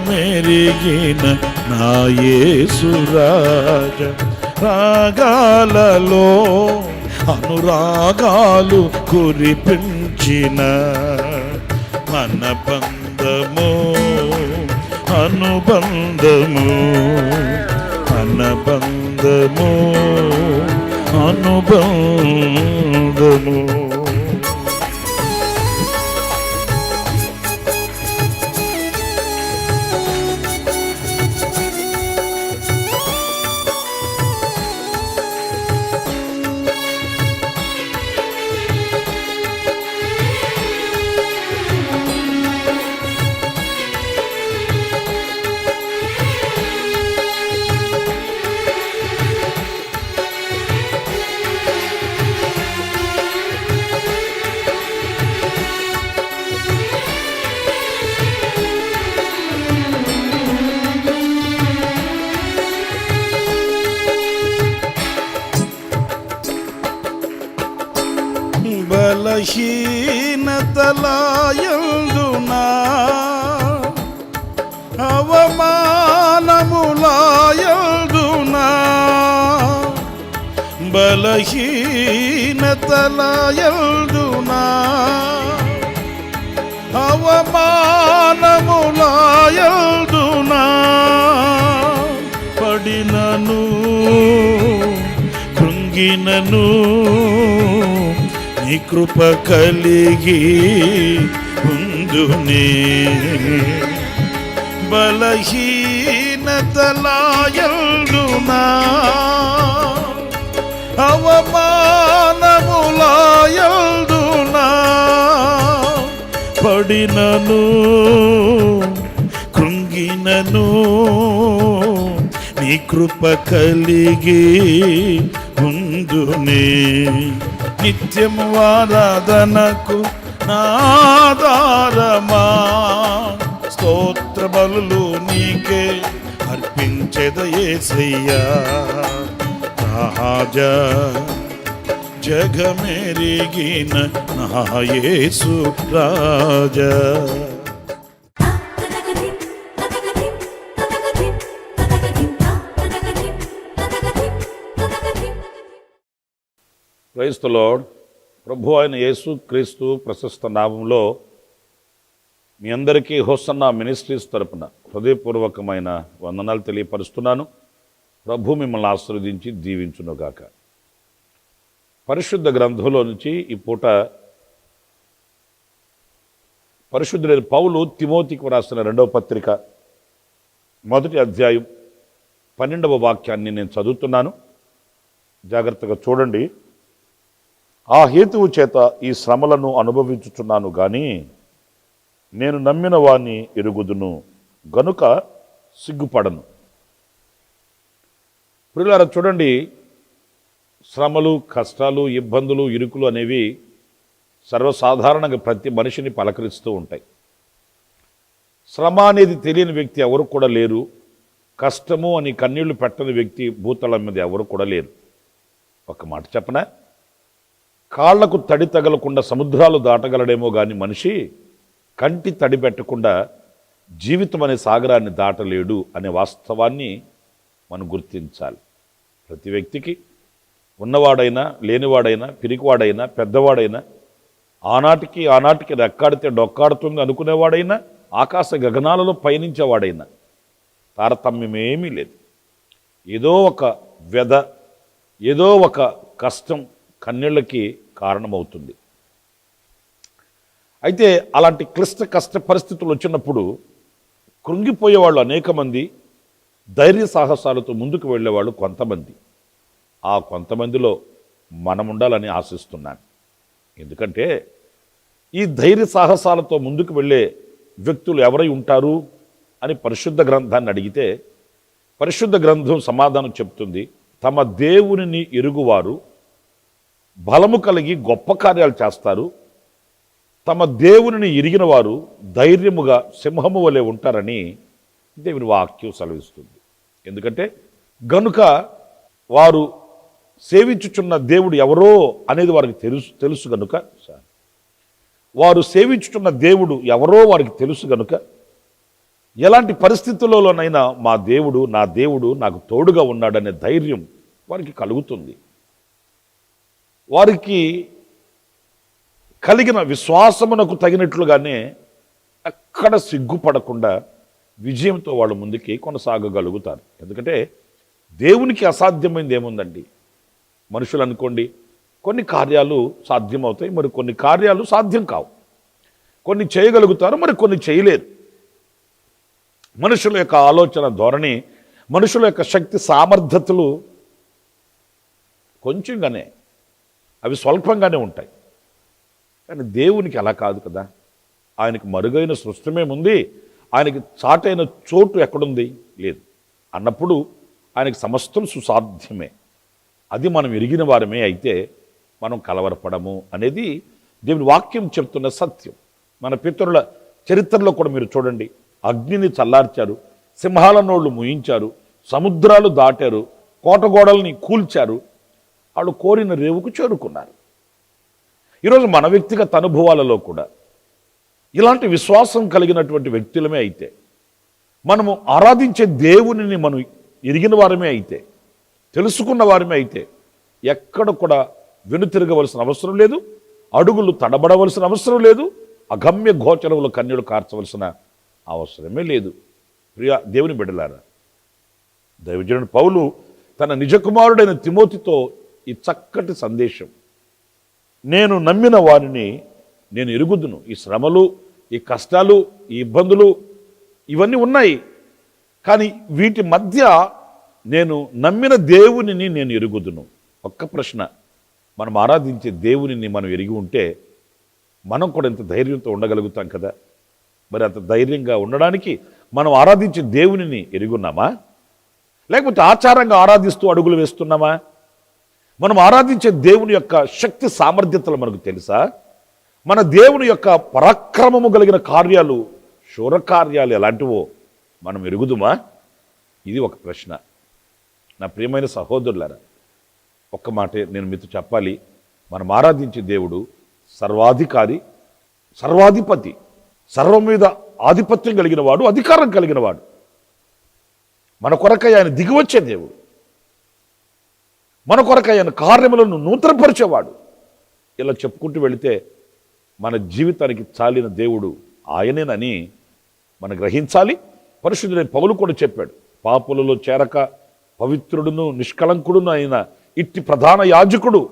మెరిగిన జగమెరిగిన నా యేసురాజ రాగాలలో అనురాగాలు కురిపించిన మన బంధము అనుబంధము అనుబంధము అనుబంధము. బలహీనతలాయల్దునా అవమానములాయల్దునా? పడినను కృంగినను నీ కృప కలిగి ఉందునే. బలహీనతలాయందునా అవమానములాయల్దునా? పడినను కృంగినను నీ కృప కలిగి ఉందునే నిత్యము ఆరాధనకు నాదారమా స్తోత్ర బలు నీకే అర్పించెదయేసయ్యా. రాజా జగమెరిగిన నా యేసు రాజా తతకదిం క్రైస్తలోడ్ ప్రభు అయిన యేసు క్రీస్తు ప్రశస్త నామంలో మీ అందరికీ హోసన్న మినిస్ట్రీస్ తరపున హృదయపూర్వకమైన వందనాలు తెలియపరుస్తున్నాను. ప్రభు మిమ్మల్ని ఆశీర్వదించి దీవించునుగాక. పరిశుద్ధ గ్రంథంలో నుంచి ఈ పూట పరిశుద్ధులైన పౌలు తిమోతికి రాసిన రెండవ పత్రిక మొదటి అధ్యాయం పన్నెండవ వాక్యాన్ని నేను చదువుతున్నాను. జాగ్రత్తగా చూడండి. ఆ హేతువు చేత ఈ శ్రమలను అనుభవించుచున్నాను కానీ నేను నమ్మిన వాణ్ణి ఎరుగుదును గనుక సిగ్గుపడను. ప్రియులారా చూడండి. శ్రమలు కష్టాలు ఇబ్బందులు ఇరుకులు అనేవి సర్వసాధారణంగా ప్రతి మనిషిని పలకరిస్తూ ఉంటాయి. శ్రమ అనేది తెలియని వ్యక్తి ఎవరు కూడా లేరు. కష్టము అని కన్నీళ్ళు పెట్టని వ్యక్తి భూతలం మీద ఎవరు కూడా లేరు. ఒక మాట చెప్పనా? కాళ్ళకు తడి తగలకుండా సముద్రాలు దాటగలడేమో కానీ మనిషి కంటి తడి పెట్టకుండా జీవితం అనే సాగరాన్ని దాటలేడు అనే వాస్తవాన్ని మనం గుర్తించాలి. ప్రతి వ్యక్తికి ఉన్నవాడైనా లేనివాడైనా పిరికివాడైనా పెద్దవాడైనా ఆనాటికి ఆనాటికి రెక్కాడితే డొక్కాడుతుంది అనుకునేవాడైనా ఆకాశ గగనాలలో పయనించేవాడైనా తారతమ్యమేమీ లేదు. ఏదో ఒక వ్యధ ఏదో ఒక కష్టం కన్నీళ్ళకి కారణమవుతుంది. అయితే అలాంటి క్లిష్ట కష్ట పరిస్థితులు వచ్చినప్పుడు కృంగిపోయేవాళ్ళు అనేక మంది ధైర్య సాహసాలతో ముందుకు వెళ్ళేవాళ్ళు కొంతమంది. ఆ కొంతమందిలో మనం ఉండాలని ఆశిస్తున్నాను. ఎందుకంటే ఈ ధైర్య సాహసాలతో ముందుకు వెళ్ళే వ్యక్తులు ఎవరై ఉంటారు అని పరిశుద్ధ గ్రంథాన్ని అడిగితే పరిశుద్ధ గ్రంథం సమాధానం చెప్తుంది. తమ దేవునిని ఎరుగువారు బలము కలిగి గొప్ప కార్యాలు చేస్తారు. తమ దేవునిని ఎరిగిన వారు ధైర్యముగా సింహము వలె ఉంటారని దేవుని వాక్యం సెలవిస్తుంది. ఎందుకంటే గనుక వారు సేవించుచున్న దేవుడు ఎవరో అనేది వారికి తెలుసు తెలుసు గనుక వారు సేవించుచున్న దేవుడు ఎవరో వారికి తెలుసు గనుక ఎలాంటి పరిస్థితులలోనైనా మా దేవుడు నా దేవుడు నాకు తోడుగా ఉన్నాడనే ధైర్యం వారికి కలుగుతుంది. వారికి కలిగిన విశ్వాసమునకు తగినట్లుగానే ఎక్కడ సిగ్గుపడకుండా విజయంతో వాళ్ళు ముందుకి కొనసాగగలుగుతారు. ఎందుకంటే దేవునికి అసాధ్యమైంది ఏముందండి? మనుషులు అనుకోండి కొన్ని కార్యాలు సాధ్యమవుతాయి మరి కొన్ని కార్యాలు సాధ్యం కావు. కొన్ని చేయగలుగుతారు మరి కొన్ని చేయలేరు. మనుషుల యొక్క ఆలోచన ధోరణి మనుషుల యొక్క శక్తి సామర్థ్యతలు కొంచెంగానే అవి స్వల్పంగానే ఉంటాయి. కానీ దేవునికి అలా కాదు కదా. ఆయనకు మరుగైన సృష్టమేముంది ఆయనకి చాటైన చోటు ఎక్కడుంది? లేదు. అన్నప్పుడు ఆయనకి సమస్తం సుసాధ్యమే. అది మనం ఎరిగిన వారమే అయితే మనం కలవరపడము అనేది దేవుని వాక్యం చెప్తున్న సత్యం. మన పితరుల చరిత్రలో కూడా మీరు చూడండి. అగ్నిని చల్లార్చారు సింహాల నోళ్ళు ముయించారు సముద్రాలు దాటారు కోటగోడల్ని కూల్చారు. వాళ్ళు కోరిన రేవుకు చేరుకున్నారు. ఈరోజు మన వ్యక్తిగత అనుభవాలలో కూడా ఇలాంటి విశ్వాసం కలిగినటువంటి వ్యక్తులమే అయితే మనము ఆరాధించే దేవునిని మనం ఎరిగిన వారమే అయితే తెలుసుకున్న వారమే అయితే ఎక్కడ కూడా వెనుతిరగవలసిన అవసరం లేదు అడుగులు తడబడవలసిన అవసరం లేదు అగమ్య గోచరములు కన్యలు కార్చవలసిన అవసరమే లేదు. ప్రియా దేవుని బిడ్డలారా దైవజనుడు పౌలు తన నిజకుమారుడైన తిమోతితో ఈ చక్కటి సందేశం నేను నమ్మిన వారిని నేను ఎరుగుదును ఈ శ్రమలు ఈ కష్టాలు ఈ ఇబ్బందులు ఇవన్నీ ఉన్నాయి. కానీ వీటి మధ్య నేను నమ్మిన దేవునిని నేను ఎరుగుదును. ఒక్క ప్రశ్న. మనం ఆరాధించే దేవునిని మనం ఎరిగి ఉంటే మనం కూడా ఇంత ధైర్యంతో ఉండగలుగుతాం కదా? మరి అంత ధైర్యంగా ఉండడానికి మనం ఆరాధించే దేవునిని ఎరుగున్నామా? లేకపోతే ఆచారంగా ఆరాధిస్తూ అడుగులు వేస్తున్నామా? మనం ఆరాధించే దేవుని యొక్క శక్తి సామర్థ్యతలు మనకు తెలుసా? మన దేవుని యొక్క పరాక్రమము కలిగిన కార్యాలు శూర కార్యాలు ఎలాంటివో మనం ఎరుగుదుమా? ఇది ఒక ప్రశ్న. నా ప్రియమైన సహోదరులారా ఒక్క మాటే నేను మీతో చెప్పాలి. మనం ఆరాధించే దేవుడు సర్వాధికారి సర్వాధిపతి సర్వం మీద ఆధిపత్యం కలిగిన వాడు అధికారం కలిగిన వాడు. మన కొరకై ఆయన దిగివచ్చే దేవుడు. మన కొరకై ఆయన కార్యములను నూతనపరిచేవాడు. ఇలా చెప్పుకుంటూ వెళితే మన జీవితానికి చాలిన దేవుడు ఆయనేనని మనం గ్రహించాలి. పరిశుద్ధుడైన పౌలు కూడా చెప్పాడు. పాపులలో చేరక పవిత్రుడును నిష్కలంకుడును అయిన ఇట్టి ప్రధాన యాజకుడు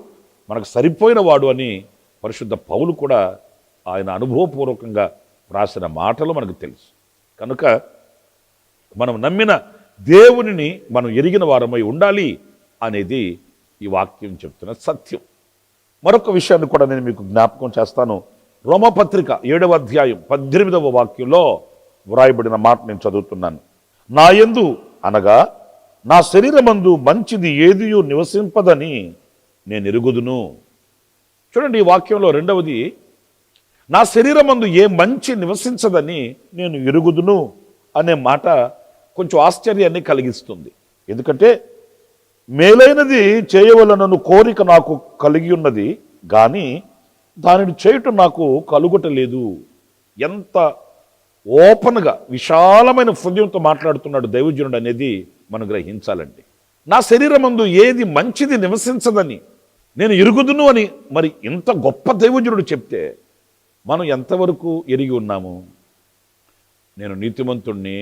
మనకు సరిపోయిన వాడు అని పరిశుద్ధ పౌలు కూడా ఆయన అనుభవపూర్వకంగా రాసిన మాటలు మనకు తెలుసు. కనుక మనం నమ్మిన దేవునిని మనం ఎరిగిన వారమై ఉండాలి అనేది ఈ వాక్యం చెప్తున్న సత్యం. మరొక విషయాన్ని కూడా నేను మీకు జ్ఞాపకం చేస్తాను. రోమపత్రిక ఏడవ అధ్యాయం పద్దెనిమిదవ వాక్యంలో వ్రాయబడిన మాట నేను చదువుతున్నాను. నా ఎందు అనగా నా శరీరమందు మంచిది ఏదియూ నివసింపదని నేను ఎరుగుదును. చూడండి ఈ వాక్యంలో రెండవది నా శరీరమందు ఏ మంచి నివసించదని నేను ఎరుగుదును అనే మాట కొంచెం ఆశ్చర్యాన్ని కలిగిస్తుంది. ఎందుకంటే మేలైనది చేయవలనను కోరిక నాకు కలిగి ఉన్నది కానీ దానిని చేయటం నాకు కలుగుటలేదు. ఎంత ఓపెన్గా విశాలమైన హృదయంతో మాట్లాడుతున్నాడు దైవజనుడు అనేది మనం గ్రహించాలండి. నా శరీరమందు ఏది మంచిది నివసించదని నేను ఎరుగుదును అని మరి ఇంత గొప్ప దైవజనుడు చెప్తే మనం ఎంతవరకు ఎరిగి ఉన్నాము? నేను నీతిమంతుణ్ణి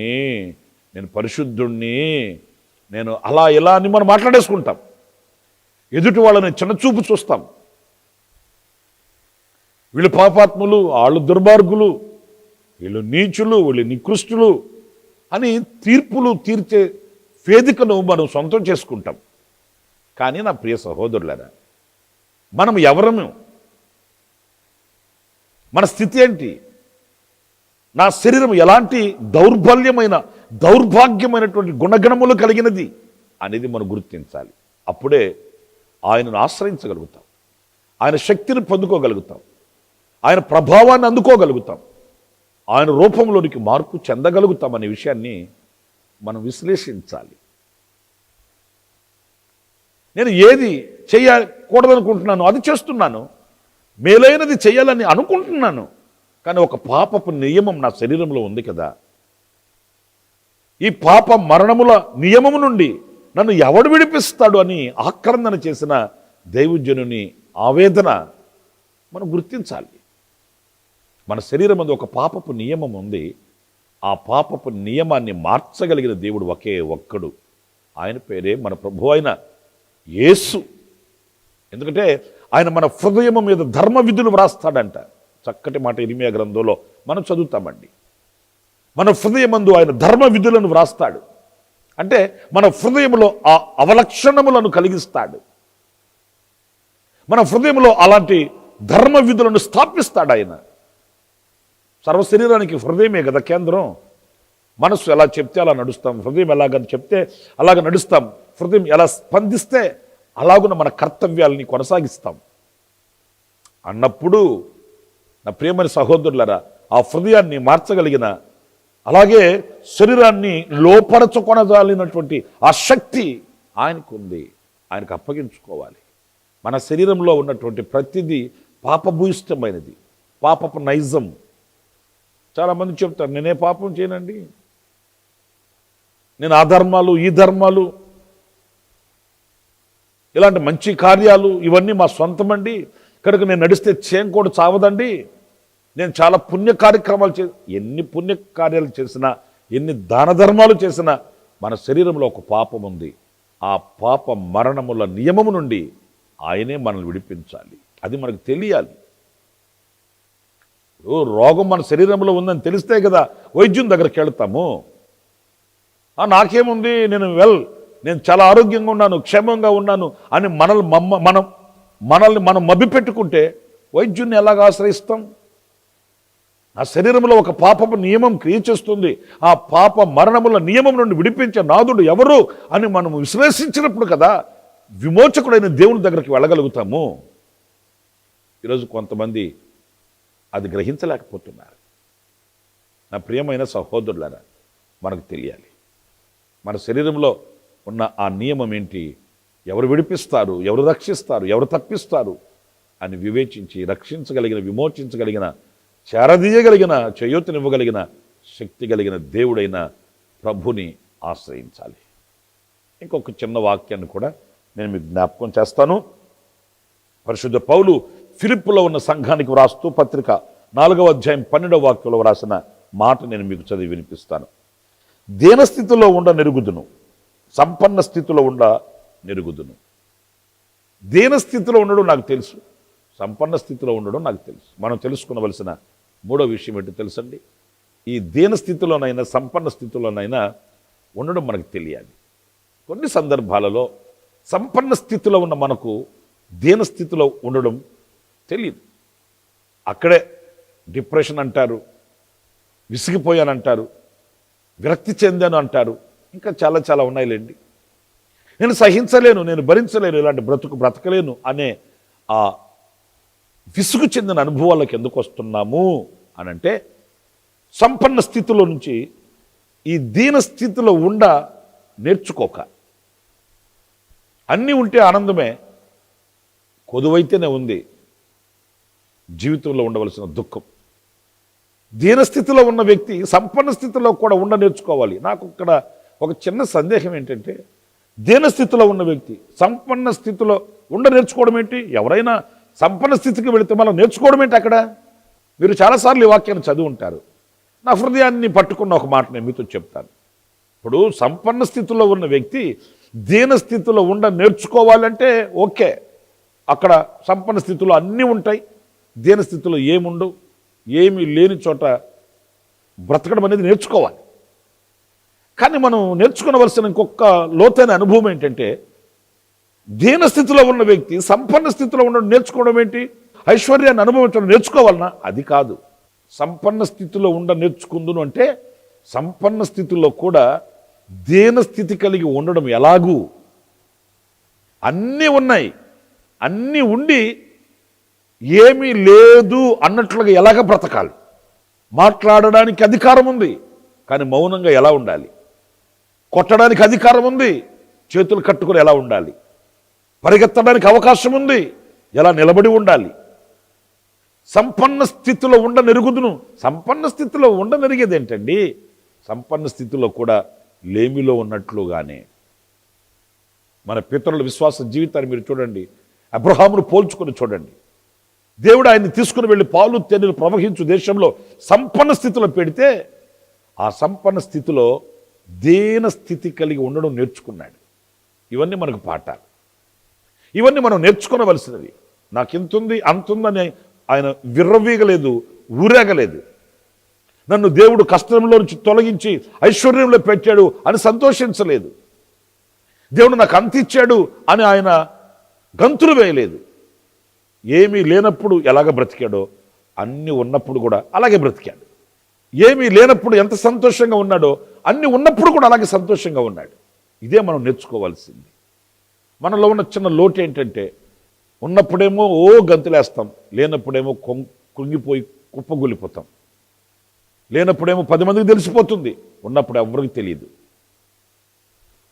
నేను పరిశుద్ధుణ్ణి నేను అలా ఇలా అని మనం మాట్లాడేసుకుంటాం. ఎదుటి వాళ్ళని చిన్నచూపు చూస్తాం. వీళ్ళు పాపాత్ములు వాళ్ళు దుర్మార్గులు వీళ్ళు నీచులు వీళ్ళు నికృష్టులు అని తీర్పులు తీర్చే వేదికను మనం సొంతం చేసుకుంటాం. కానీ నా ప్రియ సహోదరులరా మనం ఎవరము? మన స్థితి ఏంటి? నా శరీరం ఎలాంటి దౌర్బల్యమైన దౌర్భాగ్యమైనటువంటి గుణగణములు కలిగినది అనేది మనం గుర్తించాలి. అప్పుడే ఆయనను ఆశ్రయించగలుగుతాం. ఆయన శక్తిని పొందుకోగలుగుతాం. ఆయన ప్రభావాన్ని అందుకోగలుగుతాం. ఆయన రూపంలోనికి మార్పు చెందగలుగుతాం అనే విషయాన్ని మనం విశ్లేషించాలి. నేను ఏది చేయకూడదనుకుంటున్నాను అది చేస్తున్నాను. మేలైనది చేయాలని అనుకుంటున్నాను. కానీ ఒక పాపపు నియమం నా శరీరంలో ఉంది కదా. ఈ పాప మరణముల నియమము నుండి నన్ను ఎవడు విడిపిస్తాడు అని ఆక్రందన చేసిన దైవజనుని ఆవేదన మనం గుర్తించాలి. మన శరీరం అందు ఒక పాపపు నియమం ఉంది. ఆ పాపపు నియమాన్ని మార్చగలిగిన దేవుడు ఒకే ఒక్కడు. ఆయన పేరే మన ప్రభు అయిన యేసు. ఎందుకంటే ఆయన మన హృదయము మీద ధర్మ విధులు వ్రాస్తాడంట. చక్కటి మాట ఇరిమియా గ్రంథంలో మనం చదువుతామండి. మన హృదయమందు ఆయన ధర్మ విధులను వ్రాస్తాడు. అంటే మన హృదయంలో ఆ అవలక్షణములను కలిగిస్తాడు. మన హృదయంలో అలాంటి ధర్మ విధులను స్థాపిస్తాడు ఆయన. సర్వ శరీరానికి హృదయమే కదా కేంద్రం. మనస్సు ఎలా చెప్తే అలా నడుస్తాం. హృదయం ఎలాగని చెప్తే అలాగ నడుస్తాం. హృదయం ఎలా స్పందిస్తే అలాగున మన కర్తవ్యాలని కొనసాగిస్తాం. అన్నప్పుడు నా ప్రియమైన సహోదరులరా ఆ హృదయాన్ని మార్చగలిగిన అలాగే శరీరాన్ని లోపరచుకొనజాలినటువంటి ఆ శక్తి ఆయనకు ఉంది ఆయనకు అప్పగించుకోవాలి. మన శరీరంలో ఉన్నటువంటి ప్రతిదీ పాపభూయిష్టమైనది. పాపపు నైజం. చాలామంది చెప్తారు నేనే పాపం చేయనండి. నేను ఆ ధర్మాలు ఈ ధర్మాలు ఇలాంటి మంచి కార్యాలు ఇవన్నీ మా సొంతమండి కనుక నేను నడిస్తే చేయం కూడా చావదండి. నేను చాలా పుణ్య కార్యక్రమాలు చే ఎన్ని పుణ్య కార్యాలు చేసినా ఎన్ని దాన ధర్మాలు చేసినా మన శరీరంలో ఒక పాపం ఉంది. ఆ పాప మరణముల నియమము నుండి ఆయనే మనల్ని విడిపించాలి. అది మనకు తెలియాలి. రోగం మన శరీరంలో ఉందని తెలిస్తే కదా వైద్యం దగ్గరికి వెళ్తాము. నాకేముంది? నేను వెల్ నేను చాలా ఆరోగ్యంగా ఉన్నాను క్షేమంగా ఉన్నాను అని మనల్ని మమ్మ మనం మనల్ని మనం మభ్యపెట్టుకుంటే వైద్యుని ఎలాగ ఆశ్రయిస్తాం? ఆ శరీరంలో ఒక పాపపు నియమం క్రియ చేస్తుంది. ఆ పాప మరణముల నియమం నుండి విడిపించే నాదుడు ఎవరు అని మనం విశ్లేషించినప్పుడు కదా విమోచకుడైన దేవుని దగ్గరికి వెళ్ళగలుగుతాము. ఈరోజు కొంతమంది అది గ్రహించలేకపోతున్నారు. నా ప్రియమైన సహోదరులారా మనకు తెలియాలి. మన శరీరంలో ఉన్న ఆ నియమం ఏంటి? ఎవరు విడిపిస్తారు? ఎవరు రక్షిస్తారు? ఎవరు తప్పిస్తారు? అని వివేచించి రక్షించగలిగిన విమోచించగలిగిన చేరదీయగలిగిన చేయూతనివ్వగలిగిన శక్తి కలిగిన దేవుడైన ప్రభుని ఆశ్రయించాలి. ఇంకొక చిన్న వాక్యాన్ని కూడా నేను మీకు జ్ఞాపకం చేస్తాను. పరిశుద్ధ పౌలు ఫిలిప్పులో ఉన్న సంఘానికి వ్రాస్తూ పత్రిక నాలుగవ అధ్యాయం పన్నెండవ వాక్యంలో వ్రాసిన మాట నేను మీకు చదివి వినిపిస్తాను. దీనస్థితిలో ఉండ నెరుగుదును సంపన్న స్థితిలో ఉండ నెరుగుదును. దీనస్థితిలో ఉండడం నాకు తెలుసు సంపన్న స్థితిలో ఉండడం నాకు తెలుసు. మనం తెలుసుకునవలసిన మూడో విషయం ఏంటో తెలుసండి? ఈ దీన స్థితిలోనైనా సంపన్న స్థితిలోనైనా ఉండడం మనకు తెలియాలి. కొన్ని సందర్భాలలో సంపన్న స్థితిలో ఉన్న మనకు దీన స్థితిలో ఉండడం తెలియదు అక్కడే డిప్రెషన్ అంటారు విసిగిపోయాను అంటారు విరక్తి చెందాను అంటారు. ఇంకా చాలా చాలా ఉన్నాయిలేండి. నేను సహించలేను నేను భరించలేను ఇలాంటి బ్రతుకు బ్రతకలేను అనే ఆ విసుగు చెందిన అనుభవాలకు ఎందుకు వస్తున్నాము అని అంటే సంపన్న స్థితిలో నుంచి ఈ దీన స్థితిలో ఉండ నేర్చుకోక. అన్నీ ఉంటే ఆనందమే కొదువైతేనే ఉంది. జీవితంలో ఉండవలసిన దుఃఖం. దీనస్థితిలో ఉన్న వ్యక్తి సంపన్న స్థితిలో కూడా ఉండ నేర్చుకోవాలి. నాకు ఇక్కడ ఒక చిన్న సందేహం ఏంటంటే దీనస్థితిలో ఉన్న వ్యక్తి సంపన్న స్థితిలో ఉండ నేర్చుకోవడం ఏంటి? ఎవరైనా సంపన్న స్థితికి వెళితే మనం నేర్చుకోవడం ఏంటి అక్కడ? మీరు చాలాసార్లు ఈ వాక్యాన్ని చదివి ఉంటారు నా హృదయాన్ని పట్టుకున్న ఒక మాట నేను మీతో చెప్తాను. ఇప్పుడు సంపన్న స్థితిలో ఉన్న వ్యక్తి దీన స్థితిలో ఉండ నేర్చుకోవాలంటే ఓకే. అక్కడ సంపన్న స్థితిలో అన్నీ ఉంటాయి. దీనస్థితిలో ఏముండవు ఏమీ లేని చోట బ్రతకడం అనేది నేర్చుకోవాలి. కానీ మనం నేర్చుకోవలసిన ఇంకొక లోతైన అనుభవం ఏంటంటే దీనస్థితిలో ఉన్న వ్యక్తి సంపన్న స్థితిలో ఉండడం నేర్చుకోవడం ఏంటి? ఐశ్వర్యాన్ని అనుభవించడం నేర్చుకోవాలన్నా అది కాదు. సంపన్న స్థితిలో ఉండ నేర్చుకుందును అంటే సంపన్న స్థితిలో కూడా దీనస్థితి కలిగి ఉండడం ఎలాగూ? అన్నీ ఉన్నాయి. అన్నీ ఉండి ఏమీ లేదు అన్నట్లుగా ఎలాగ బ్రతకాలి? మాట్లాడడానికి అధికారం ఉంది కానీ మౌనంగా ఎలా ఉండాలి? కొట్టడానికి అధికారం ఉంది చేతులు కట్టుకుని ఎలా ఉండాలి? పరిగెత్తడానికి అవకాశం ఉంది ఎలా నిలబడి ఉండాలి? సంపన్న స్థితిలో ఉండనెరుగుదును సంపన్న స్థితిలో ఉండనెరిగేది ఏంటండి సంపన్న స్థితిలో కూడా లేమిలో ఉన్నట్లుగానే. మన పితరుల విశ్వాస జీవితాన్ని మీరు చూడండి. అబ్రహామును పోల్చుకొని చూడండి. దేవుడు ఆయన్ని తీసుకుని వెళ్ళి పాలు తేనెలు ప్రవహించు దేశంలో సంపన్న స్థితిలో పెడితే ఆ సంపన్న స్థితిలో దేన స్థితి కలిగి ఉండడం నేర్చుకున్నాడు. ఇవన్నీ మనకు పాఠాలు. ఇవన్నీ మనం నేర్చుకోవలసినవి. నాకు ఇంతుంది అంతుందని ఆయన విర్రవీగలేదు ఊరేగలేదు. నన్ను దేవుడు కష్టంలో నుంచి తొలగించి ఐశ్వర్యంలో పెట్టాడు అని సంతోషించలేదు. దేవుడు నాకు అంత ఇచ్చాడు అని ఆయన గంతులు వేయలేదు. ఏమీ లేనప్పుడు ఎలాగ బ్రతికాడో అన్నీ ఉన్నప్పుడు కూడా అలాగే బ్రతికాడు. ఏమీ లేనప్పుడు ఎంత సంతోషంగా ఉన్నాడో అన్ని ఉన్నప్పుడు కూడా అలాగే సంతోషంగా ఉన్నాడు. ఇదే మనం నేర్చుకోవాల్సింది. మనలో ఉన్న చిన్న లోటు ఏంటంటే ఉన్నప్పుడేమో ఓ గంతులేస్తాం లేనప్పుడేమో కొం కుంగిపోయి కుప్పగూలిపోతాం. లేనప్పుడేమో పది మందికి తెలిసిపోతుంది ఉన్నప్పుడు ఎవరికి తెలియదు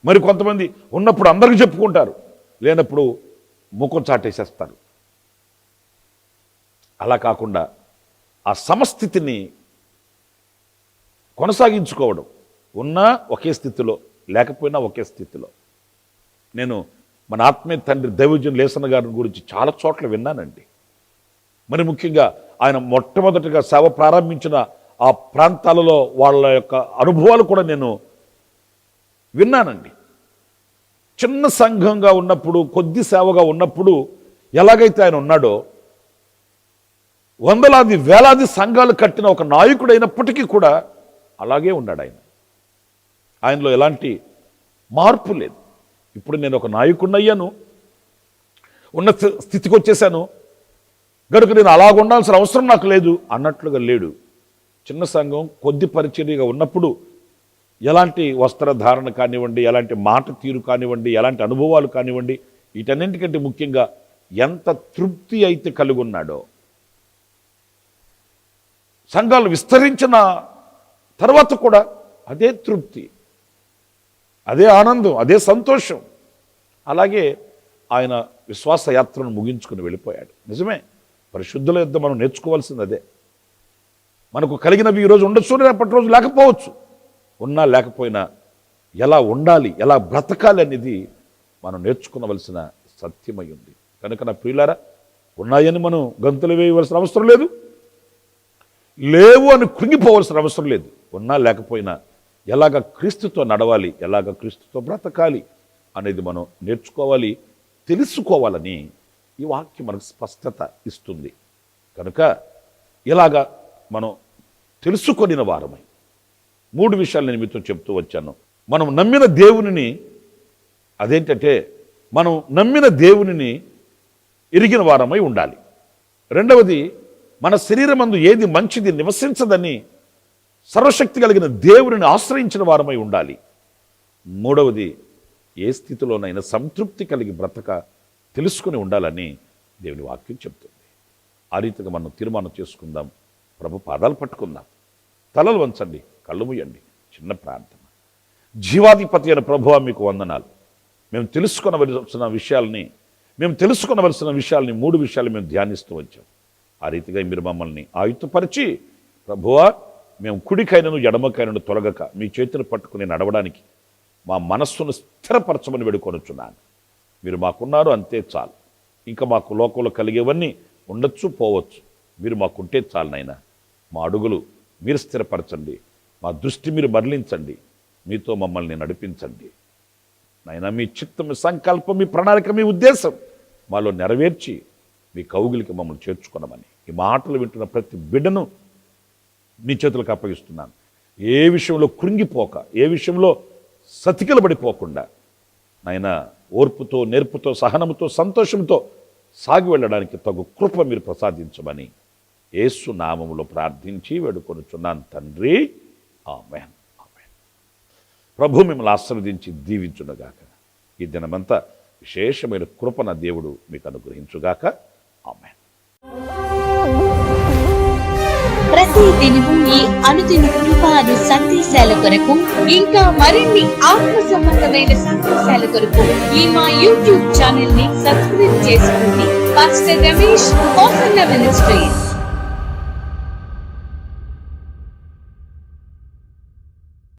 మరి కొంతమంది ఉన్నప్పుడు అందరికీ చెప్పుకుంటారు లేనప్పుడు ముఖం చాటేసేస్తారు. అలా కాకుండా ఆ సమస్థితిని కొనసాగించుకోవడం ఉన్నా ఒకే స్థితిలో లేకపోయినా ఒకే స్థితిలో. నేను మన ఆత్మీయ తండ్రి దైవజన్ లేసన గారి గురించి చాలా చోట్ల విన్నానండి. మరి ముఖ్యంగా ఆయన మొట్టమొదటిగా సేవ ప్రారంభించిన ఆ ప్రాంతాలలో వాళ్ళ యొక్క అనుభవాలు కూడా నేను విన్నానండి. చిన్న సంఘంగా ఉన్నప్పుడు కొద్ది సేవగా ఉన్నప్పుడు ఎలాగైతే ఆయన ఉన్నాడో వందలాది వేలాది సంఘాలు కట్టిన ఒక నాయకుడు అయినప్పటికీ కూడా అలాగే ఉన్నాడు ఆయన. ఆయనలో ఎలాంటి మార్పు లేదు. ఇప్పుడు నేను ఒక నాయకుడినయ్యాను. ఉన్న స్థి- స్థితికి వచ్చేసాను గనుక నేను అలాగ ఉండాల్సిన అవసరం నాకు లేదు అన్నట్లుగా లేడు. చిన్న సంఘం కొద్ది పరిచర్యగా ఉన్నప్పుడు ఎలాంటి వస్త్రధారణ కానివ్వండి ఎలాంటి మాట తీరు కానివ్వండి ఎలాంటి అనుభవాలు కానివ్వండి వీటన్నింటికంటే ముఖ్యంగా ఎంత తృప్తి అయితే కలిగి ఉన్నాడో సంఘాలు విస్తరించిన తర్వాత కూడా అదే తృప్తి అదే ఆనందం అదే సంతోషం. అలాగే ఆయన విశ్వాస యాత్రను ముగించుకుని వెళ్ళిపోయాడు. నిజమే పరిశుద్ధుల యుద్ధం మనం నేర్చుకోవాల్సింది అదే. మనకు కలిగినవి ఈరోజు ఉండొచ్చు రేపటి రోజు లేకపోవచ్చు. ఉన్నా లేకపోయినా ఎలా ఉండాలి ఎలా బ్రతకాలి అనేది మనం నేర్చుకునవలసిన సత్యమై ఉంది. కనుక నా ప్రియులారా ఉన్నాయని మనం గంతులు వేయవలసిన అవసరం లేదు. లేవు అని కృంగిపోవాల్సిన అవసరం లేదు. ఉన్నా లేకపోయినా ఎలాగ క్రీస్తుతో నడవాలి ఎలాగ క్రీస్తుతో బ్రతకాలి అనేది మనం నేర్చుకోవాలి తెలుసుకోవాలని ఈ వాక్యం మనకు స్పష్టత ఇస్తుంది. కనుక ఇలాగ మనం తెలుసుకొనిన వారమై మూడు విషయాలు నేను మీతో చెప్తూ వచ్చాను. మనం నమ్మిన దేవునిని అదేంటంటే మనం నమ్మిన దేవునిని ఎరిగిన వారమై ఉండాలి. రెండవది మన శరీరమందు ఏది మంచిది నివసించదని సర్వశక్తి కలిగిన దేవుడిని ఆశ్రయించిన వారమై ఉండాలి. మూడవది ఏ స్థితిలోనైనా సంతృప్తి కలిగి బ్రతక తెలుసుకుని ఉండాలని దేవుని వాక్యం చెప్తుంది ఆ రీతిగా మనం తీర్మానం చేసుకుందాం. ప్రభు పాదాలు పట్టుకుందాం. తలలు వంచండి కళ్ళు ముయ్యండి చిన్న ప్రార్థన. జీవాధిపతి అయిన ప్రభువ మీకు వందనాలు. మేము తెలుసుకొనవలసిన విషయాల్ని మేము తెలుసుకొనవలసిన విషయాల్ని మూడు విషయాలు మేము ధ్యానిస్తూ వచ్చాం. ఆ రీతిగా మీరు మమ్మల్ని ఆయుత్తపరిచి ప్రభువా మేము కుడికైనను ఎడమకైనను తొలగక మీ చేతిని పట్టుకుని నడవడానికి మా మనస్సును స్థిరపరచమని వేడుకొనుచున్నాను. మీరు మాకున్నారు అంతే చాలు. ఇంకా మాకు లోకంలో కలిగేవన్నీ ఉండొచ్చు పోవచ్చు. మీరు మాకుంటే చాలు నాయనా. మా అడుగులు మీరు స్థిరపరచండి. మా దృష్టి మీరు మరలించండి. మీతో మమ్మల్ని నడిపించండి. నైనా మీ చిత్తం మీ సంకల్పం మీ ప్రణాళిక మీ ఉద్దేశం మాలో నెరవేర్చి మీ కౌగిలికి మమ్మల్ని చేర్చుకొనమని ఈ మాటలు వింటున్న ప్రతి బిడ్డను నీ చేతులకు అప్పగిస్తున్నాను. ఏ విషయంలో కృంగిపోక ఏ విషయంలో సతికిలబడిపోకుండా నాయన ఓర్పుతో నేర్పుతో సహనముతో సంతోషంతో సాగి వెళ్ళడానికి తగు కృప మీరు ప్రసాదించమని యేసు నామములో ప్రార్థించి వేడుకొనుచున్నాను తండ్రి. ఆమెన్. ఆమెన్. ప్రభు మిమ్మల్ని ఆశీర్వదించి దీవించునుగాక. ఈ దినమంతా విశేషమైన కృపణ దేవుడు మీకు అనుగ్రహించుగాక. ఆమెన్ ప్రతి దినము ఈ అనుదిన కృపాను సందేశాల కొరకు ఇంకా మరిన్ని ఆత్మ సంబంధమైన సందేశాల కొరకు ఈ మా యూట్యూబ్ ఛానల్ని సబ్స్క్రైబ్ చేసుకోండి పాస్టర్ రమేష్ కోసన్న మినిస్ట్రీస్